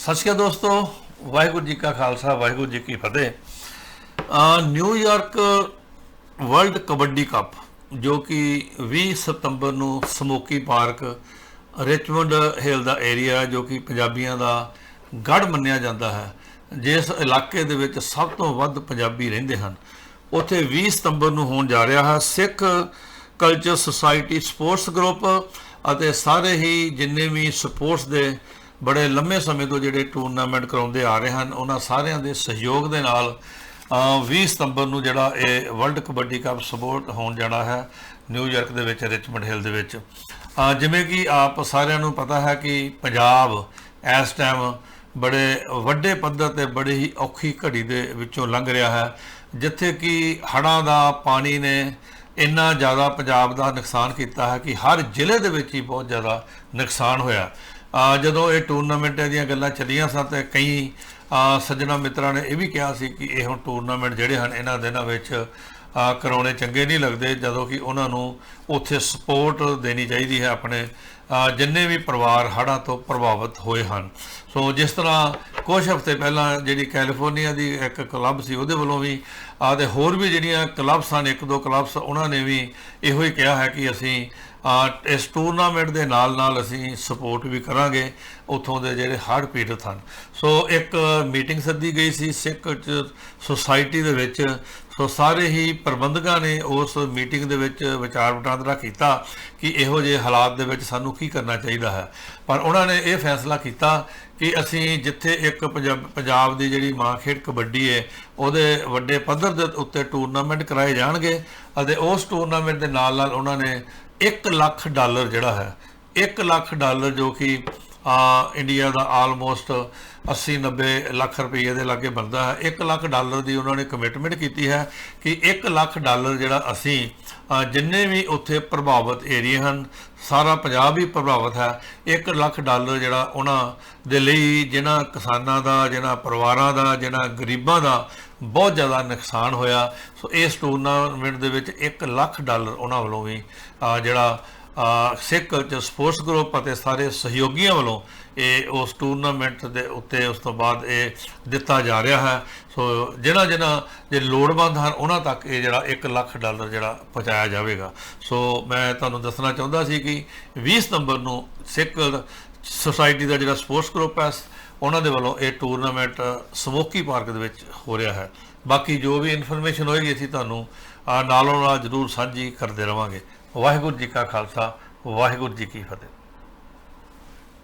ਸਤਿ ਸ਼੍ਰੀ ਅਕਾਲ ਦੋਸਤੋ, ਵਾਹਿਗੁਰੂ ਜੀ ਕਾ ਖਾਲਸਾ, ਵਾਹਿਗੁਰੂ ਜੀ ਕੀ ਫਤਿਹ। ਨਿਊਯਾਰਕ ਵਰਲਡ ਕਬੱਡੀ ਕੱਪ, ਜੋ ਕਿ 20 ਸਤੰਬਰ ਨੂੰ ਸਮੋਕੀ ਪਾਰਕ, ਰਿਚਮੰਡ ਹਿਲ ਦਾ ਏਰੀਆ ਜੋ ਕਿ ਪੰਜਾਬੀਆਂ ਦਾ ਗੜ ਮੰਨਿਆ ਜਾਂਦਾ ਹੈ। ਜਿਸ ਇਲਾਕੇ ਦੇ ਵਿੱਚ ਸਭ ਤੋਂ ਵੱਧ ਪੰਜਾਬੀ ਰਹਿੰਦੇ ਹਨ। ਉੱਥੇ 20 ਸਤੰਬਰ ਨੂੰ ਹੋਣ ਜਾ ਰਿਹਾ ਹੈ। Sikh culture society sports group ਅਤੇ ਸਾਰੇ ਹੀ ਜਿੰਨੇ ਵੀ ਸਪੋਰਟਸ ਦੇ ਬੜੇ ਲੰਮੇ ਸਮੇਂ ਤੋਂ ਜਿਹੜੇ ਟੂਰਨਾਮੈਂਟ ਕਰਾਉਂਦੇ ਆ ਰਹੇ ਹਨ ਉਹਨਾਂ ਸਾਰਿਆਂ ਦੇ ਸਹਿਯੋਗ ਦੇ ਨਾਲ ਅ, 20 ਸਤੰਬਰ ਨੂੰ ਜਿਹੜਾ ਇਹ ਵਰਲਡ ਕਬੱਡੀ ਕੱਪ ਸਪੋਰਟ ਹੋਣ ਜਾਣਾ ਹੈ ਨਿਊਯਾਰਕ ਦੇ ਵਿੱਚ ਰਿਚਮੰਡ ਹਿਲ ਦੇ ਵਿੱਚ। ਜਿਵੇਂ ਕਿ ਆਪ ਸਾਰਿਆਂ ਨੂੰ ਪਤਾ ਹੈ ਕਿ ਪੰਜਾਬ ਇਸ ਟਾਈਮ ਬੜੇ ਵੱਡੇ ਪੱਧਰ ਤੇ ਬੜੀ ਹੀ ਔਖੀ ਘੜੀ ਦੇ ਵਿੱਚੋਂ ਲੰਘ ਰਿਹਾ ਹੈ ਜਿੱਥੇ ਕਿ ਹੜ੍ਹਾਂ ਦਾ ਪਾਣੀ ਨੇ ਇੰਨਾ ਜ਼ਿਆਦਾ ਪੰਜਾਬ ਦਾ ਨੁਕਸਾਨ ਕੀਤਾ ਹੈ ਕਿ ਹਰ ਜ਼ਿਲ੍ਹੇ ਦੇ ਵਿੱਚ ਹੀ ਬਹੁਤ ਜ਼ਿਆਦਾ ਨੁਕਸਾਨ ਹੋਇਆ। ਜਦੋਂ ਇਹ ਟੂਰਨਾਮੈਂਟ ਦੀਆਂ ਗੱਲਾਂ ਚੱਲੀਆਂ ਸਨ ਤੇ ਕਈ ਆ, ਸੱਜਣਾ ਮਿੱਤਰਾਂ ਨੇ ਇਹ ਵੀ ਕਿਹਾ ਸੀ ਕਿ ਇਹ ਹੁਣ ਟੂਰਨਾਮੈਂਟ ਜਿਹੜੇ ਹਨ ਇਹਨਾਂ ਦਿਨਾਂ ਵਿੱਚ ਕਰਾਉਣੇ ਚੰਗੇ ਨਹੀਂ ਲੱਗਦੇ ਜਦੋਂ ਕਿ ਉਹਨਾਂ ਨੂੰ ਉੱਥੇ ਸਪੋਰਟ ਦੇਣੀ ਚਾਹੀਦੀ ਹੈ ਆਪਣੇ ਜਿੰਨੇ ਵੀ ਪਰਿਵਾਰ ਹੜ੍ਹਾਂ ਤੋਂ ਪ੍ਰਭਾਵਿਤ ਹੋਏ ਹਨ। ਸੋ ਜਿਸ ਤਰ੍ਹਾਂ ਕੁਝ ਹਫ਼ਤੇ ਪਹਿਲਾਂ ਜਿਹੜੀ ਕੈਲੀਫੋਰਨੀਆ ਦੀ ਇੱਕ ਕਲੱਬ ਸੀ ਉਹਦੇ ਵੱਲੋਂ ਵੀ ਆ ਤੇ ਹੋਰ ਵੀ ਜਿਹੜੀਆਂ ਕਲੱਬਸ ਹਨ ਇੱਕ ਦੋ ਕਲੱਬਸ ਉਹਨਾਂ ਨੇ ਵੀ ਇਹੋ ਹੀ ਕਿਹਾ ਹੈ ਕਿ ਅਸੀਂ ਇਸ ਟੂਰਨਾਮੈਂਟ ਦੇ ਨਾਲ ਨਾਲ ਅਸੀਂ ਸਪੋਰਟ ਵੀ ਕਰਾਂਗੇ ਉਥੋਂ ਦੇ ਜਿਹੜੇ ਹੜ੍ਹ ਪੀੜਤ ਹਨ। ਸੋ ਇੱਕ ਮੀਟਿੰਗ ਸੱਦੀ ਗਈ ਸੀ ਸਿੱਖ ਚ- ਸੁਸਾਇਟੀ ਦੇ ਵਿੱਚ। ਸੋ ਸਾਰੇ ਹੀ ਪ੍ਰਬੰਧਕਾਂ ਨੇ ਉਸ ਮੀਟਿੰਗ ਦੇ ਵਿੱਚ ਵਿਚਾਰ ਵਟਾਂਦਰਾ ਕੀਤਾ ਕਿ ਇਹੋ ਜਿਹੇ ਹਾਲਾਤ ਦੇ ਵਿੱਚ ਸਾਨੂੰ ਕੀ ਕਰਨਾ ਚਾਹੀਦਾ ਹੈ। ਪਰ ਉਹਨਾਂ ਨੇ ਇਹ ਫੈਸਲਾ ਕੀਤਾ ਕਿ ਅਸੀਂ ਜਿੱਥੇ ਇੱਕ ਪੰਜਾਬ ਪੰਜਾਬ ਦੀ ਜਿਹੜੀ ਮਾਂ ਖੇਡ ਕਬੱਡੀ ਹੈ, ਉਹਦੇ ਵੱਡੇ ਪੱਧਰ ਦੇ ਉੱਤੇ ਟੂਰਨਾਮੈਂਟ ਕਰਾਏ ਜਾਣਗੇ ਅਤੇ ਉਸ ਟੂਰਨਾਮੈਂਟ ਦੇ ਨਾਲ ਨਾਲ ਉਹਨਾਂ ਨੇ 1 ਲੱਖ ਡਾਲਰ ਜਿਹੜਾ ਹੈ 1 ਲੱਖ ਡਾਲਰ ਜੋ ਕਿ, ਆ, ਇੰਡੀਆ ਦਾ ਆਲਮੋਸਟ 80 90 ਲੱਖ ਰੁਪਏ ਦੇ ਲਾਗੇ ਬਣਦਾ ਹੈ। 1 ਲੱਖ ਡਾਲਰ ਦੀ ਉਹਨਾਂ ਨੇ ਕਮਿਟਮੈਂਟ ਕੀਤੀ ਹੈ ਕਿ 1 ਲੱਖ ਡਾਲਰ ਜਿਹੜਾ ਅਸੀਂ ਜਿੰਨੇ ਵੀ ਉੱਥੇ ਪ੍ਰਭਾਵਿਤ ਏਰੀਆ ਹਨ, ਸਾਰਾ ਪੰਜਾਬ ਹੀ ਪ੍ਰਭਾਵਿਤ ਹੈ। 1 ਲੱਖ ਡਾਲਰ ਜਿਹੜਾ ਉਹਨਾਂ ਦੇ ਲਈ, ਜਿਨ੍ਹਾਂ ਕਿਸਾਨਾਂ ਦਾ, ਜਿਨ੍ਹਾਂ ਪਰਿਵਾਰਾਂ ਦਾ, ਜਿਨ੍ਹਾਂ ਗਰੀਬਾਂ ਦਾ ਬਹੁਤ ਜ਼ਿਆਦਾ ਨੁਕਸਾਨ ਹੋਇਆ। ਸੋ ਇਸ ਟੂਰਨਾਮੈਂਟ ਦੇ ਵਿੱਚ 1 ਲੱਖ ਡਾਲਰ ਉਹਨਾਂ ਵੱਲੋਂ ਵੀ ਜਿਹੜਾ ਸਿੱਖ ਸਪੋਰਟਸ ਗਰੁੱਪ ਅਤੇ ਸਾਰੇ ਸਹਿਯੋਗੀਆਂ ਵੱਲੋਂ ਇਹ ਉਸ ਟੂਰਨਾਮੈਂਟ ਦੇ ਉੱਤੇ ਉਸ ਤੋਂ ਬਾਅਦ ਇਹ ਦਿੱਤਾ ਜਾ ਰਿਹਾ ਹੈ। ਸੋ ਜਿਨ੍ਹਾਂ ਜਿਨ੍ਹਾਂ ਜੇ ਲੋੜਵੰਦ ਹਨ, ਉਹਨਾਂ ਤੱਕ ਇਹ ਜਿਹੜਾ 1 ਲੱਖ ਡਾਲਰ ਜਿਹੜਾ ਪਹੁੰਚਾਇਆ ਜਾਵੇਗਾ। ਸੋ ਮੈਂ ਤੁਹਾਨੂੰ ਦੱਸਣਾ ਚਾਹੁੰਦਾ ਸੀ ਕਿ 20 ਸਤੰਬਰ ਨੂੰ ਸਿੱਖ ਸੁਸਾਇਟੀ ਦਾ ਜਿਹੜਾ ਸਪੋਰਟਸ ਗਰੁੱਪ ਹੈ ਉਹਨਾਂ ਦੇ ਵੱਲੋਂ ਇਹ ਟੂਰਨਾਮੈਂਟ ਸਮੋਕੀ ਪਾਰਕ ਦੇ ਵਿੱਚ ਹੋ ਰਿਹਾ ਹੈ। ਬਾਕੀ ਜੋ ਵੀ ਇਨਫੋਰਮੇਸ਼ਨ ਹੋਏਗੀ ਅਸੀਂ ਤੁਹਾਨੂੰ ਨਾਲੋਂ ਨਾਲ ਜ਼ਰੂਰ ਸਾਂਝੀ ਕਰਦੇ ਰਵਾਂਗੇ। ਵਾਹਿਗੁਰੂ ਜੀ ਕਾ ਖਾਲਸਾ, ਵਾਹਿਗੁਰੂ ਜੀ ਕੀ ਫਤਿਹ।